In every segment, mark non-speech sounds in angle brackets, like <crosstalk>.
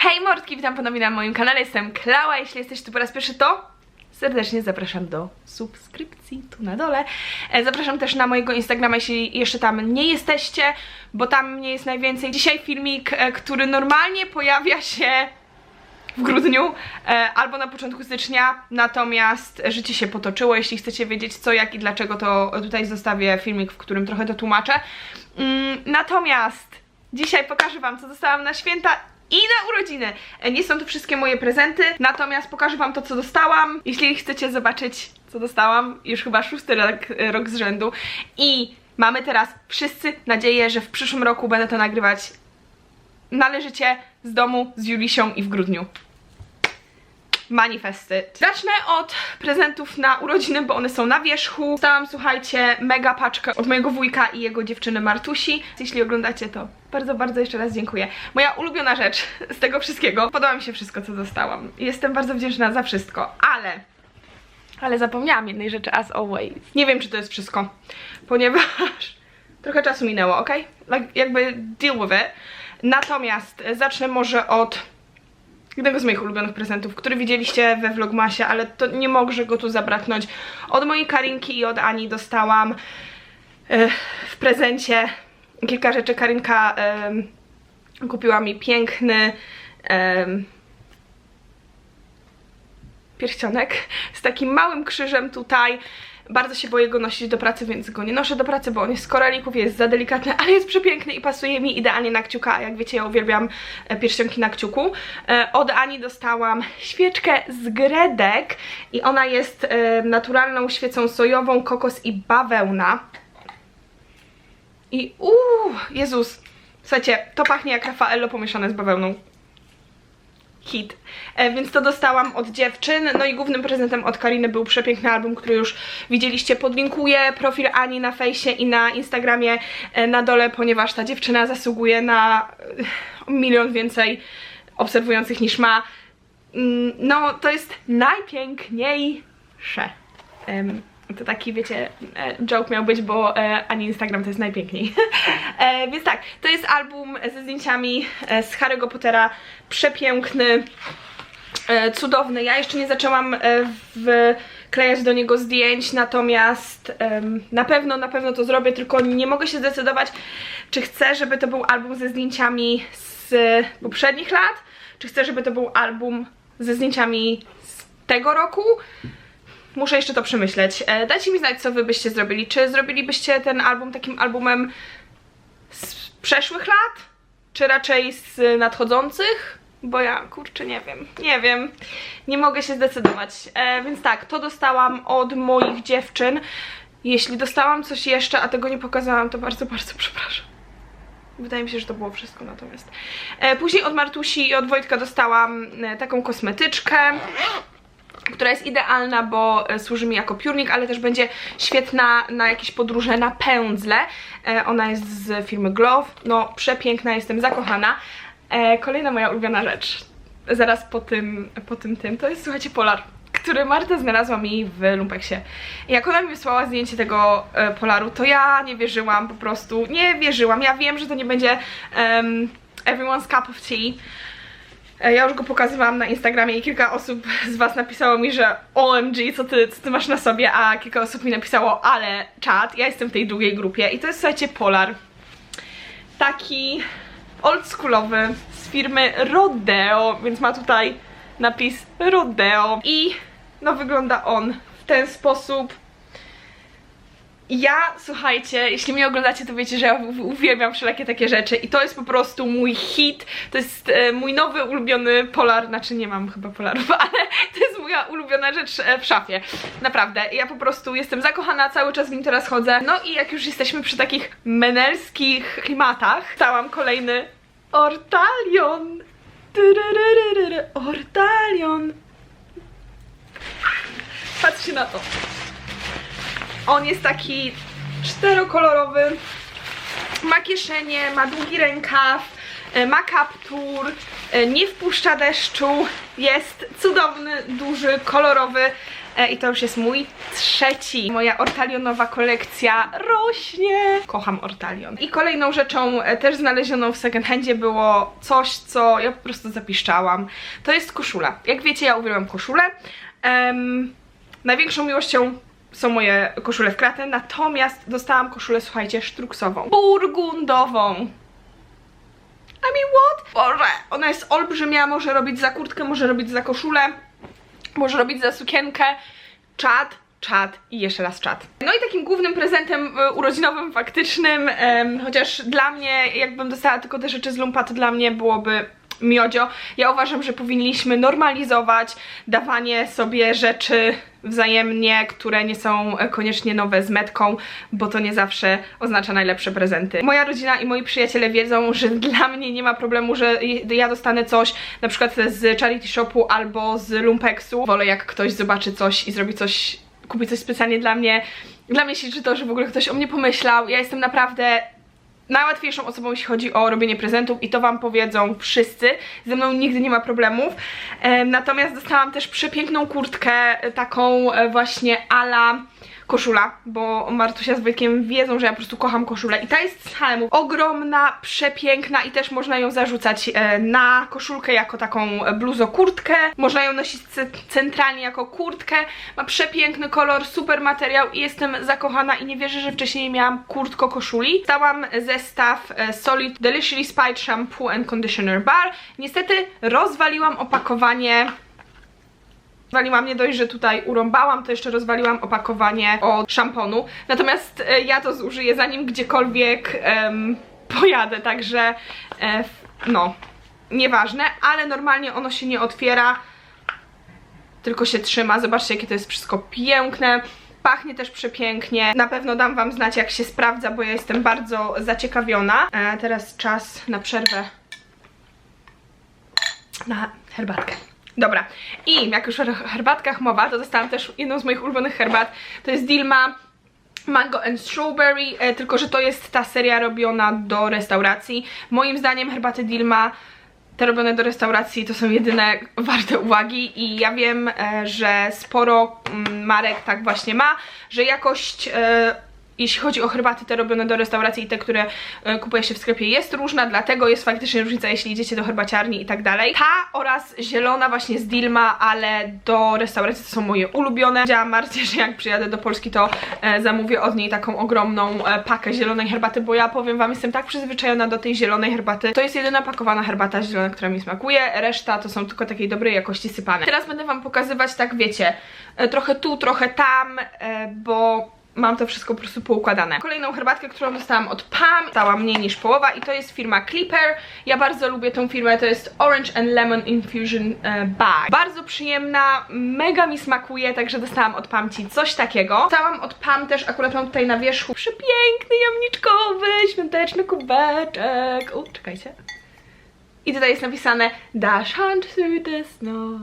Hej mordki, witam ponownie na moim kanale, jestem Klała, jeśli jesteś tu po raz pierwszy to serdecznie zapraszam do subskrypcji tu na dole. E, Zapraszam też na mojego Instagrama, jeśli jeszcze tam nie jesteście, bo tam mnie jest najwięcej. Dzisiaj filmik, e, który normalnie pojawia się w grudniu e, albo na początku stycznia, natomiast życie się potoczyło. Jeśli chcecie wiedzieć co, jak i dlaczego, to tutaj zostawię filmik, w którym trochę to tłumaczę. Mm, natomiast dzisiaj pokażę Wam, co dostałam na święta i na urodziny. E, Nie są to wszystkie moje prezenty, natomiast pokażę Wam to, co dostałam. Jeśli chcecie zobaczyć, co dostałam, już chyba szósty rok, rok z rzędu i mamy teraz wszyscy nadzieję, że w przyszłym roku będę to nagrywać należycie z domu z Julisią i w grudniu. Manifesty. Zacznę od prezentów na urodziny, bo one są na wierzchu. Dostałam, słuchajcie, mega paczkę od mojego wujka i jego dziewczyny Martusi. Jeśli oglądacie to, bardzo, bardzo jeszcze raz dziękuję. Moja ulubiona rzecz <laughs> z tego wszystkiego. Podoba mi się wszystko, co dostałam. Jestem bardzo wdzięczna za wszystko, ale... Ale zapomniałam jednej rzeczy, as always. Nie wiem, czy to jest wszystko, ponieważ <laughs> trochę czasu minęło, ok? Like, jakby deal with it. Natomiast zacznę może od jednego z moich ulubionych prezentów, który widzieliście we vlogmasie, ale to nie mogę go tu zabraknąć. Od mojej Karinki i od Ani dostałam e, w prezencie kilka rzeczy. Karinka kupiła mi piękny pierścionek z takim małym krzyżem tutaj. Bardzo się boję go nosić do pracy, więc go nie noszę do pracy, bo on jest z koralików, jest za delikatny, ale jest przepiękny i pasuje mi idealnie na kciuka. A jak wiecie, ja uwielbiam e, pierścionki na kciuku. E, Od Ani dostałam świeczkę z gredek i ona jest e, naturalną świecą sojową, kokos i bawełna. I uuu, Jezus, słuchajcie, to pachnie jak Raffaello pomieszane z bawełną hit. E, więc to dostałam od dziewczyn. No i głównym prezentem od Kariny był przepiękny album, który już widzieliście. Podlinkuję profil Ani na fejsie i na Instagramie e, na dole, ponieważ ta dziewczyna zasługuje na e, milion więcej obserwujących niż ma. Mm, No, to jest najpiękniejsze. Em, to taki, wiecie, e, joke miał być, bo e, Ani Instagram to jest najpiękniej. <laughs> e, więc tak, to jest album ze zdjęciami z Harry'ego Pottera. Przepiękny, cudowny. Ja jeszcze nie zaczęłam wklejać do niego zdjęć, natomiast na pewno, na pewno to zrobię, tylko nie mogę się zdecydować, czy chcę, żeby to był album ze zdjęciami z poprzednich lat, czy chcę, żeby to był album ze zdjęciami z tego roku. Muszę jeszcze to przemyśleć. E, dajcie mi znać, co wy byście zrobili. Czy zrobilibyście ten album takim albumem z przeszłych lat? Czy raczej z nadchodzących? Bo ja, kurczę, nie wiem. Nie wiem. Nie mogę się zdecydować. E, więc tak, to dostałam od moich dziewczyn. Jeśli dostałam coś jeszcze, a tego nie pokazałam, to bardzo, bardzo przepraszam. Wydaje mi się, że to było wszystko natomiast. E, później od Martusi i od Wojtka dostałam e, taką kosmetyczkę która jest idealna, bo e, służy mi jako piórnik, ale też będzie świetna na jakieś podróże na pędzle. E, Ona jest z firmy Glove, no przepiękna, jestem zakochana. E, Kolejna moja ulubiona rzecz, zaraz po tym, po tym tym, to jest słuchajcie Polar, który Marta znalazła mi w Lumpeksie. Jak ona mi wysłała zdjęcie tego Polaru, to ja nie wierzyłam po prostu, nie wierzyłam. Ja wiem, że to nie będzie em, everyone's cup of tea, Ja już go pokazywałam na Instagramie i kilka osób z was napisało mi, że OMG, co ty, co ty masz na sobie, a kilka osób mi napisało, ale czad, ja jestem w tej drugiej grupie i to jest, słuchajcie, Polar. Taki oldschoolowy z firmy Rodeo, więc ma tutaj napis Rodeo i no wygląda on w ten sposób. Ja, słuchajcie, jeśli mnie oglądacie, to wiecie, że ja uwielbiam wszelakie takie rzeczy i to jest po prostu mój hit, to jest e, mój nowy ulubiony polar, znaczy nie mam chyba polarów, <laughs> ale to jest moja ulubiona rzecz e, w szafie, naprawdę. Ja po prostu jestem zakochana, cały czas w nim teraz chodzę. No i jak już jesteśmy przy takich menelskich klimatach, stałam kolejny Ortalion. Ortalion. Patrzcie na to. On jest taki czterokolorowy, ma kieszenie, ma długi rękaw, e, ma kaptur, e, nie wpuszcza deszczu, jest cudowny, duży, kolorowy. e, i to już jest mój trzeci. Moja ortalionowa kolekcja rośnie. Kocham ortalion. I kolejną rzeczą też znalezioną w second handzie było coś, co ja po prostu zapiszczałam. To jest koszula. Jak wiecie, ja uwielbiam koszulę. Em, największą miłością są moje koszule w kratę, natomiast dostałam koszulę, słuchajcie, sztruksową, burgundową. I mean what? Boże, ona jest olbrzymia, może robić za kurtkę, może robić za koszulę, może robić za sukienkę. Czad, czad i jeszcze raz czad. No i takim głównym prezentem e, urodzinowym, faktycznym, em, chociaż dla mnie, jakbym dostała tylko te rzeczy z lumpa, to dla mnie byłoby miodzio. Ja uważam, że powinniśmy normalizować dawanie sobie rzeczy wzajemnie, które nie są koniecznie nowe z metką, bo to nie zawsze oznacza najlepsze prezenty. Moja rodzina i moi przyjaciele wiedzą, że dla mnie nie ma problemu, że ja dostanę coś na przykład z charity shopu albo z lumpeksu. Wolę jak ktoś zobaczy coś i zrobi coś, kupi coś specjalnie dla mnie. Dla mnie się liczy to, że w ogóle ktoś o mnie pomyślał. Ja jestem naprawdę najłatwiejszą osobą, jeśli chodzi o robienie prezentów i to wam powiedzą wszyscy. Ze mną nigdy nie ma problemów. Natomiast dostałam też przepiękną kurtkę, e, taką e, właśnie ala koszula, bo Martusia z Wojtkiem wiedzą, że ja po prostu kocham koszulę i ta jest z H&M ogromna, przepiękna i też można ją zarzucać e, na koszulkę jako taką bluzo-kurtkę, można ją nosić ce- centralnie jako kurtkę, ma przepiękny kolor, super materiał i jestem zakochana i nie wierzę, że wcześniej nie miałam kurtko koszuli. Dałam zestaw e, Solid Deliciously Spiked Shampoo and Conditioner Bar. Niestety rozwaliłam opakowanie Rozwaliłam nie dość, że tutaj urąbałam, to jeszcze rozwaliłam opakowanie od szamponu. Natomiast e, ja to zużyję zanim gdziekolwiek pojadę, także e, no, nieważne, ale normalnie ono się nie otwiera, tylko się trzyma. Zobaczcie, jakie to jest wszystko piękne. Pachnie też przepięknie. Na pewno dam wam znać, jak się sprawdza, bo ja jestem bardzo zaciekawiona. E, teraz czas na przerwę na herbatkę. Dobra, i jak już o herbatkach mowa, to dostałam też jedną z moich ulubionych herbat. To jest Dilma Mango and Strawberry, e, tylko że to jest ta seria robiona do restauracji. Moim zdaniem herbaty Dilma, te robione do restauracji, to są jedyne <laughs> warte uwagi i ja wiem, e, że sporo mm, marek tak właśnie ma, że jakość... Jeśli chodzi o herbaty te robione do restauracji i te, które e, kupuje się w sklepie jest różna, dlatego jest faktycznie różnica, jeśli idziecie do herbaciarni i tak dalej. Ta oraz zielona właśnie z Dilma, ale do restauracji to są moje ulubione. Powiedziałam Marcie, że jak przyjadę do Polski, to e, zamówię od niej taką ogromną e, pakę zielonej herbaty, bo ja powiem wam, jestem tak przyzwyczajona do tej zielonej herbaty. To jest jedyna pakowana herbata zielona, która mi smakuje, reszta to są tylko takiej dobrej jakości sypane. Teraz będę wam pokazywać, tak wiecie, trochę tu, trochę tam, bo mam to wszystko po prostu poukładane. Kolejną herbatkę, którą dostałam od Pam, stała mniej niż połowa i to jest firma Clipper. Ja bardzo lubię tą firmę, to jest Orange and Lemon Infusion e, Bag. Bardzo przyjemna, mega mi smakuje, także dostałam od Pam ci coś takiego. Dostałam od Pam też, akurat mam tutaj na wierzchu, przepiękny, jamniczkowy, świąteczny kubeczek. O, czekajcie. I tutaj jest napisane Dash hunt through the snow.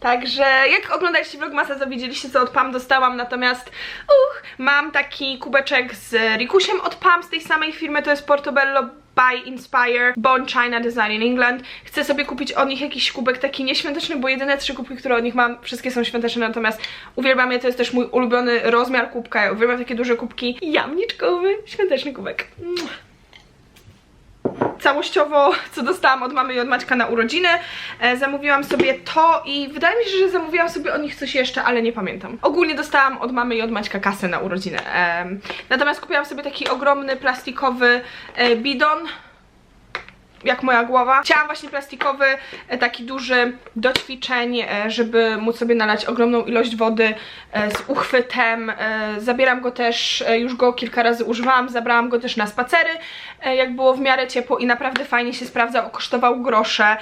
Także jak oglądaliście vlogmasa, to widzieliście co od Pam dostałam, natomiast uch, mam taki kubeczek z Rikusiem od Pam z tej samej firmy, to jest Portobello by Inspire Bone China Design in England. Chcę sobie kupić od nich jakiś kubek taki nieświąteczny, bo jedyne trzy kubki, które od nich mam, wszystkie są świąteczne, natomiast uwielbiam je, to jest też mój ulubiony rozmiar kubka, ja uwielbiam takie duże kubki. Jamniczkowy, świąteczny kubek. Całościowo, co dostałam od mamy i od Maćka na urodziny. E, zamówiłam sobie to i wydaje mi się, że zamówiłam sobie od nich coś jeszcze, ale nie pamiętam. Ogólnie dostałam od mamy i od Maćka kasę na urodziny. Em, natomiast kupiłam sobie taki ogromny plastikowy e, bidon jak moja głowa. Chciałam właśnie plastikowy, e, taki duży do ćwiczeń, e, żeby móc sobie nalać ogromną ilość wody e, z uchwytem. Zabieram go też, już go kilka razy używałam, zabrałam go też na spacery, jak było w miarę ciepło i naprawdę fajnie się sprawdzał, kosztował grosze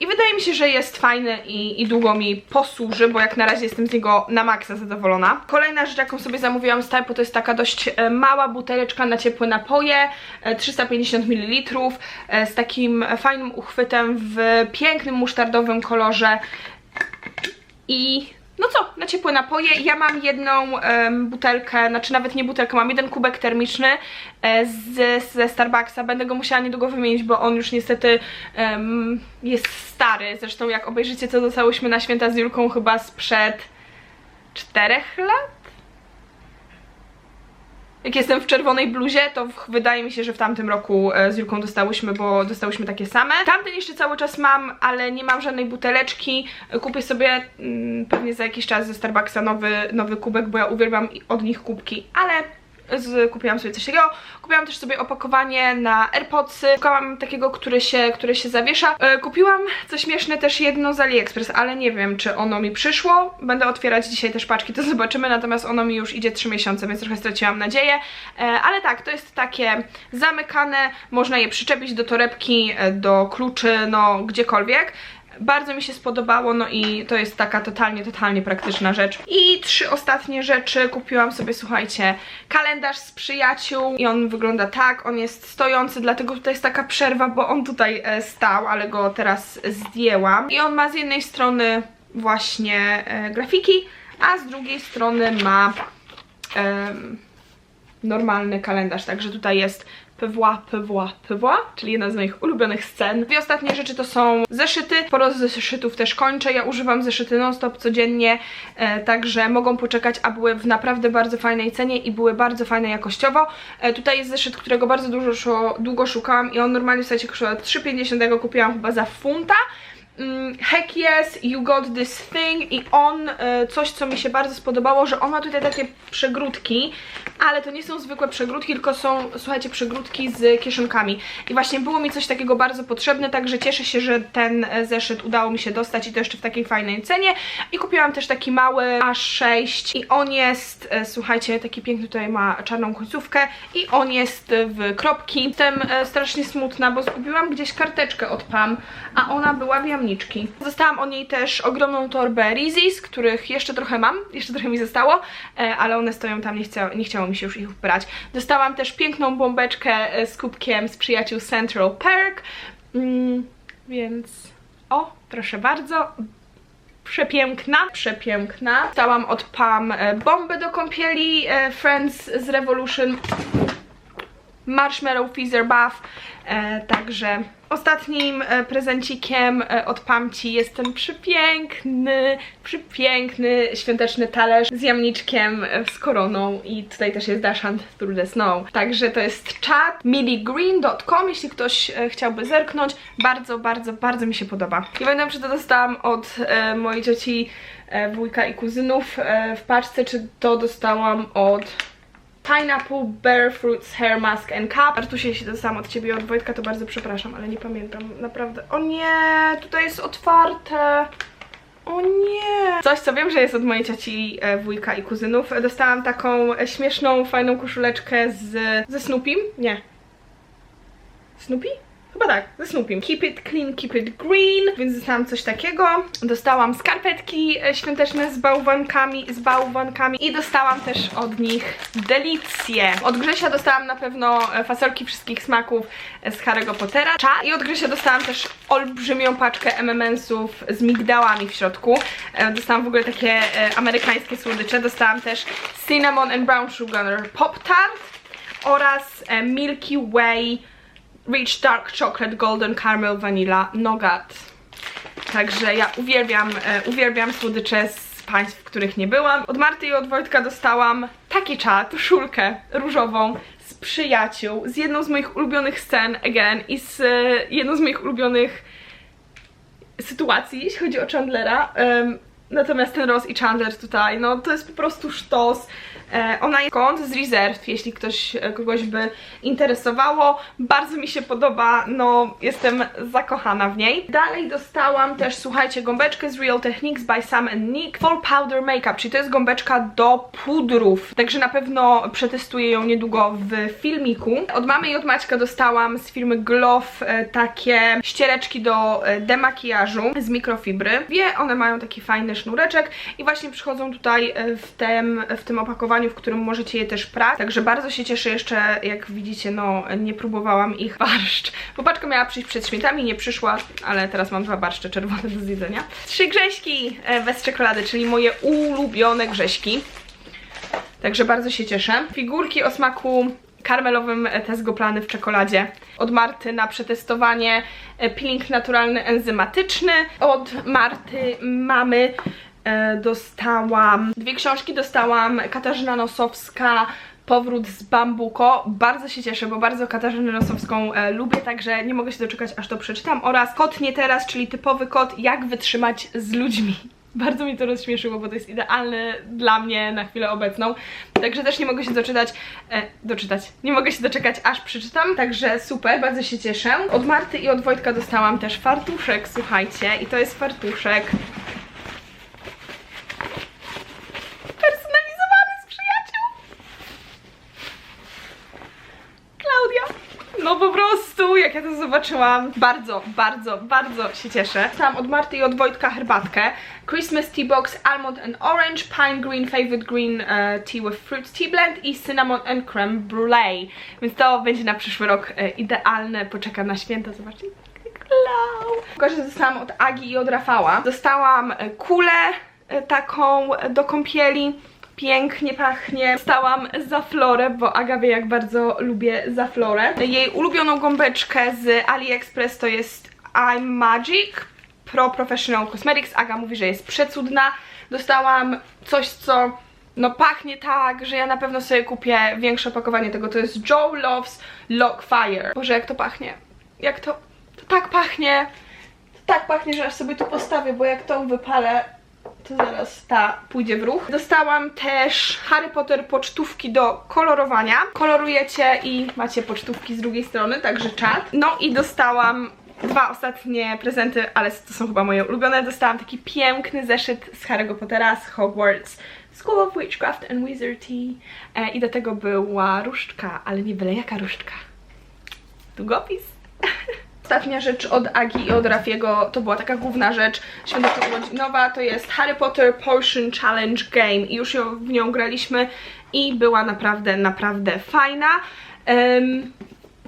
i wydaje mi się, że jest fajny i, i długo mi posłuży, bo jak na razie jestem z niego na maksa zadowolona. Kolejna rzecz, jaką sobie zamówiłam z Typo, to jest taka dość mała buteleczka na ciepłe napoje, e, 350 ml, z takim fajnym uchwytem w pięknym musztardowym kolorze i no co, na ciepłe napoje. Ja mam jedną em, butelkę, znaczy nawet nie butelkę, mam jeden kubek termiczny e, z, ze Starbucksa. Będę go musiała niedługo wymienić, bo on już niestety em, jest stary. Zresztą jak obejrzycie, co dostałyśmy na święta z Julką chyba sprzed czterech lat? Jak jestem w czerwonej bluzie, to w, wydaje mi się, że w tamtym roku e, z Julką dostałyśmy, bo dostałyśmy takie same. Tamten jeszcze cały czas mam, ale nie mam żadnej buteleczki. E, Kupię sobie mm, pewnie za jakiś czas ze Starbucksa nowy, nowy kubek, bo ja uwielbiam od nich kubki, ale z, kupiłam sobie coś takiego. Kupiłam też sobie opakowanie na AirPodsy. Szukałam takiego, który się, który się zawiesza. E, kupiłam, co śmieszne, też jedno z AliExpress, ale nie wiem, czy ono mi przyszło. Będę otwierać dzisiaj też paczki, to <laughs> zobaczymy, natomiast ono mi już idzie 3 miesiące, więc trochę straciłam nadzieję. E, ale tak, to jest takie zamykane, można je przyczepić do torebki, e, do kluczy, no gdziekolwiek. Bardzo mi się spodobało, no i to jest taka totalnie, totalnie praktyczna rzecz. I trzy ostatnie rzeczy. Kupiłam sobie, słuchajcie, kalendarz z przyjaciół i on wygląda tak, on jest stojący, dlatego tutaj jest taka przerwa, bo on tutaj e, stał, ale go teraz zdjęłam. I on ma z jednej strony właśnie e, grafiki, a z drugiej strony ma normalny kalendarz, także tutaj jest PWA, PWA, PWA, czyli jedna z moich ulubionych scen. Dwie ostatnie rzeczy to są zeszyty, sporo zeszytów też kończę, ja używam zeszyty non-stop codziennie, e, także mogą poczekać, a były w naprawdę bardzo fajnej cenie i były bardzo fajne jakościowo. E, tutaj jest zeszyt, którego bardzo dużo, długo szukałam i on normalnie w słuchajcie kosztował 3,50, ja go kupiłam chyba za funta. Mm, Heck yes, you got this thing i on, e, coś co mi się bardzo spodobało, że on ma tutaj takie przegródki, ale to nie są zwykłe przegródki, tylko są, słuchajcie, przegródki z kieszonkami. I właśnie było mi coś takiego bardzo potrzebne, także cieszę się, że ten e, zeszyt udało mi się dostać i to jeszcze w takiej fajnej cenie. I kupiłam też taki mały A6 i on jest, e, słuchajcie, taki piękny tutaj ma czarną końcówkę i on jest w kropki. Jestem strasznie smutna, bo zgubiłam gdzieś karteczkę od Pam, a ona była w jamniczki. Zostałam o niej też ogromną torbę Rizis, których jeszcze trochę mam, jeszcze trochę mi zostało, e, ale one stoją tam, nie, chcia, nie chciało mi się już ich brać. Dostałam też piękną bombeczkę e, z kubkiem z przyjaciół Central Perk, mm, więc o, proszę bardzo, przepiękna, przepiękna. Dostałam od Pam e, bombę do kąpieli Friends z Revolution Marshmallow Feather Buff, e, także ostatnim e, prezencikiem e, od Pamci jest ten przepiękny, przepiękny świąteczny talerz z jamniczkiem e, z koroną i tutaj też jest Dashant Through the Snow. Także to jest chat milligreen.com, jeśli ktoś chciałby zerknąć. Bardzo, bardzo, bardzo mi się podoba. Nie pamiętam, czy to dostałam od e, mojej cioci, e, wujka i kuzynów e, w paczce, czy to dostałam od Pineapple Bear Fruits Hair Mask and Cup. Artusie, jeśli dostałam od Ciebie od Wojtka, to bardzo przepraszam, ale nie pamiętam, naprawdę. O nie, tutaj jest otwarte. O nie! Coś, co wiem, że jest od mojej cioci, e, wujka i kuzynów. Dostałam taką śmieszną, fajną koszuleczkę z, ze Snoopim. Nie. Snoopy? Chyba tak, ze Snoopim. Keep it clean, keep it green, więc dostałam coś takiego. Dostałam skarpetki e, świąteczne z bałwankami, z bałwankami i dostałam też od nich delicje. Od Grzesia dostałam na pewno e, fasolki wszystkich smaków e, z Harry'ego Pottera. Cza. I od Grzesia dostałam też olbrzymią paczkę M&M'sów z migdałami w środku. Dostałam w ogóle takie amerykańskie słodycze. Dostałam też cinnamon and brown sugar pop tart oraz Milky Way Rich Dark Chocolate Golden Caramel Vanilla Nougat. Także ja uwielbiam, e, uwielbiam słodycze z państw, w których nie byłam. Od Marty i od Wojtka dostałam taki czat, koszulkę różową z przyjaciół, z jedną z moich ulubionych scen, again, i z e, jedną z moich ulubionych sytuacji, jeśli chodzi o Chandlera. Em, natomiast ten Ross i Chandler tutaj, no to jest po prostu sztos. E, ona jest kąt z Reserve, jeśli ktoś, e, kogoś by interesowało. Bardzo mi się podoba, no jestem zakochana w niej. Dalej dostałam też, słuchajcie, gąbeczkę z Real Techniques by Sam and Nick Full Powder Makeup, czyli to jest gąbeczka do pudrów. Także na pewno przetestuję ją niedługo w filmiku. Od mamy i od Maćka dostałam z firmy Glow e, takie ściereczki do e, demakijażu z mikrofibry. Wie, one mają taki fajny sznureczek i właśnie przychodzą tutaj e, w tym, w tym opakowaniu, w którym możecie je też prać. Także bardzo się cieszę jeszcze, jak widzicie, no nie próbowałam ich <laughs> barszcz. Bo miała przyjść przed świętami, nie przyszła, ale teraz mam dwa barszcze czerwone do zjedzenia. Trzy grześki e, bez czekolady, czyli moje ulubione grześki. Także bardzo się cieszę. Figurki o smaku karmelowym e, Tesco plany w czekoladzie. Od Marty na przetestowanie e, peeling naturalny enzymatyczny. Od Marty mamy e, dostałam dwie książki, dostałam Katarzyna Nosowska Powrót z Bambuko. Bardzo się cieszę, bo bardzo Katarzynę Nosowską lubię, także nie mogę się doczekać, aż to przeczytam. Oraz Kot nie teraz, czyli typowy kot, jak wytrzymać z ludźmi. Bardzo mi to rozśmieszyło, bo to jest idealne dla mnie na chwilę obecną. Także też nie mogę się doczytać, e, doczytać, nie mogę się doczekać, aż przeczytam. Także super, bardzo się cieszę. Od Marty i od Wojtka dostałam też fartuszek, słuchajcie. I to jest fartuszek personalizowany z przyjaciół. Klaudia. No po prostu, jak ja to zobaczyłam, bardzo, bardzo, bardzo się cieszę. Dostałam od Marty i od Wojtka herbatkę. Christmas Tea Box Almond and Orange, Pine Green Favorite Green uh, Tea with Fruit Tea Blend i Cinnamon and Creme Brulee. Więc to będzie na przyszły rok e, idealne. Poczekam na święta, zobaczcie. Że dostałam od Agi i od Rafała. Dostałam e, kulę taką do kąpieli. Pięknie pachnie. Dostałam za Florę, bo Aga wie jak bardzo lubię za Florę. Jej ulubioną gąbeczkę z AliExpress to jest I'm Magic Pro Professional Cosmetics. Aga mówi, że jest przecudna. Dostałam coś, co no pachnie tak, że ja na pewno sobie kupię większe opakowanie tego. To jest Joe Loves Lock Fire. Boże, jak to pachnie. Jak to... To tak pachnie. To tak pachnie, że aż sobie tu postawię, bo jak tą wypalę, to zaraz ta pójdzie w ruch. Dostałam też Harry Potter pocztówki do kolorowania. Kolorujecie i macie pocztówki z drugiej strony, także czat. No i dostałam dwa ostatnie prezenty, ale to są chyba moje ulubione. Dostałam taki piękny zeszyt z Harry'ego Pottera z Hogwarts. School of Witchcraft and Wizardry. E, I do tego była różdżka, ale nie byle jaka różdżka. Długopis. <laughs> Ostatnia rzecz od Agi i od Rafiego to była taka główna rzecz świąteczno-urodzinowa, to jest Harry Potter Potion Challenge Game i już ją, w nią graliśmy i była naprawdę, naprawdę fajna. Em,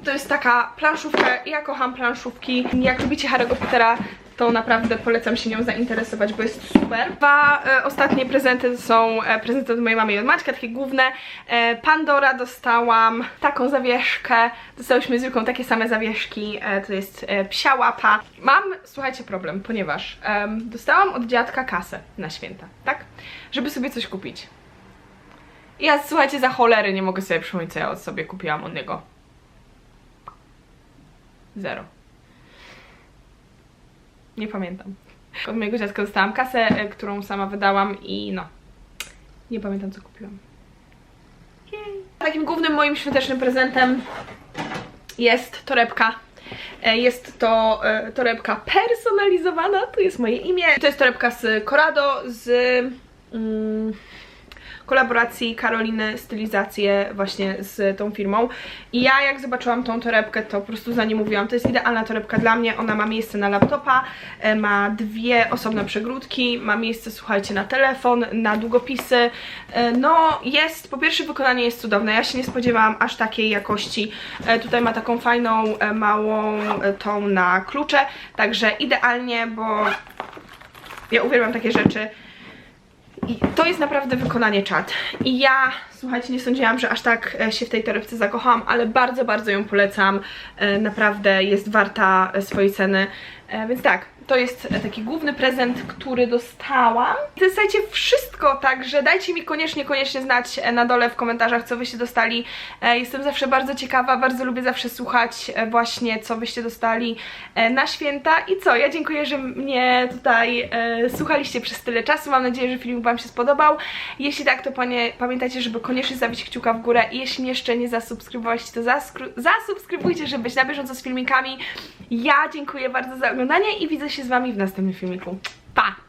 to jest taka planszówka, ja kocham planszówki, jak lubicie Harry'ego Pottera to naprawdę polecam się nią zainteresować, bo jest super. Dwa e, ostatnie prezenty to są e, prezenty od mojej mamy i od Maćka, takie główne. E, Pandora dostałam taką zawieszkę, dostałyśmy z takie same zawieszki, e, to jest e, psia łapa. Mam, słuchajcie, problem, ponieważ em, dostałam od dziadka kasę na święta, tak? Żeby sobie coś kupić. I ja, słuchajcie, za cholery nie mogę sobie przypomnieć, co ja od sobie kupiłam od niego. Zero. Nie pamiętam. Od mojego dziadka dostałam kasę, e, którą sama wydałam i no, nie pamiętam co kupiłam. Jej. Takim głównym moim świątecznym prezentem jest torebka. E, Jest to e, torebka personalizowana, tu jest moje imię. To jest torebka z Corrado, z mm, kolaboracji Karoliny stylizację właśnie z tą firmą. I ja jak zobaczyłam tą torebkę, to po prostu za nie mówiłam. To jest idealna torebka dla mnie. Ona ma miejsce na laptopa, e, ma dwie osobne przegródki, ma miejsce, słuchajcie, na telefon, na długopisy. E, No jest, po pierwsze wykonanie jest cudowne. Ja się nie spodziewałam aż takiej jakości. E, Tutaj ma taką fajną, małą tą na klucze, także idealnie, bo ja uwielbiam takie rzeczy. I to jest naprawdę wykonanie czat. I ja, słuchajcie, nie sądziłam, że aż tak e, się w tej torebce zakochałam, ale bardzo, bardzo ją polecam. E, Naprawdę jest warta e, swojej ceny. E, Więc tak, to jest taki główny prezent, który dostałam. To jest, wszystko, także dajcie mi koniecznie, koniecznie znać e, na dole w komentarzach, co wyście dostali. E, Jestem zawsze bardzo ciekawa, bardzo lubię zawsze słuchać właśnie, co wyście dostali na święta. I co, ja dziękuję, że mnie tutaj słuchaliście przez tyle czasu. Mam nadzieję, że film Wam się spodobał. Jeśli tak, to panie, pamiętajcie, żeby koniecznie zabić kciuka w górę i jeśli jeszcze nie zasubskrybowaliście, to zasubskrybujcie, żeby być na bieżąco z filmikami. Ja dziękuję bardzo za oglądanie i widzę się z Wami w następnym filmiku. Pa!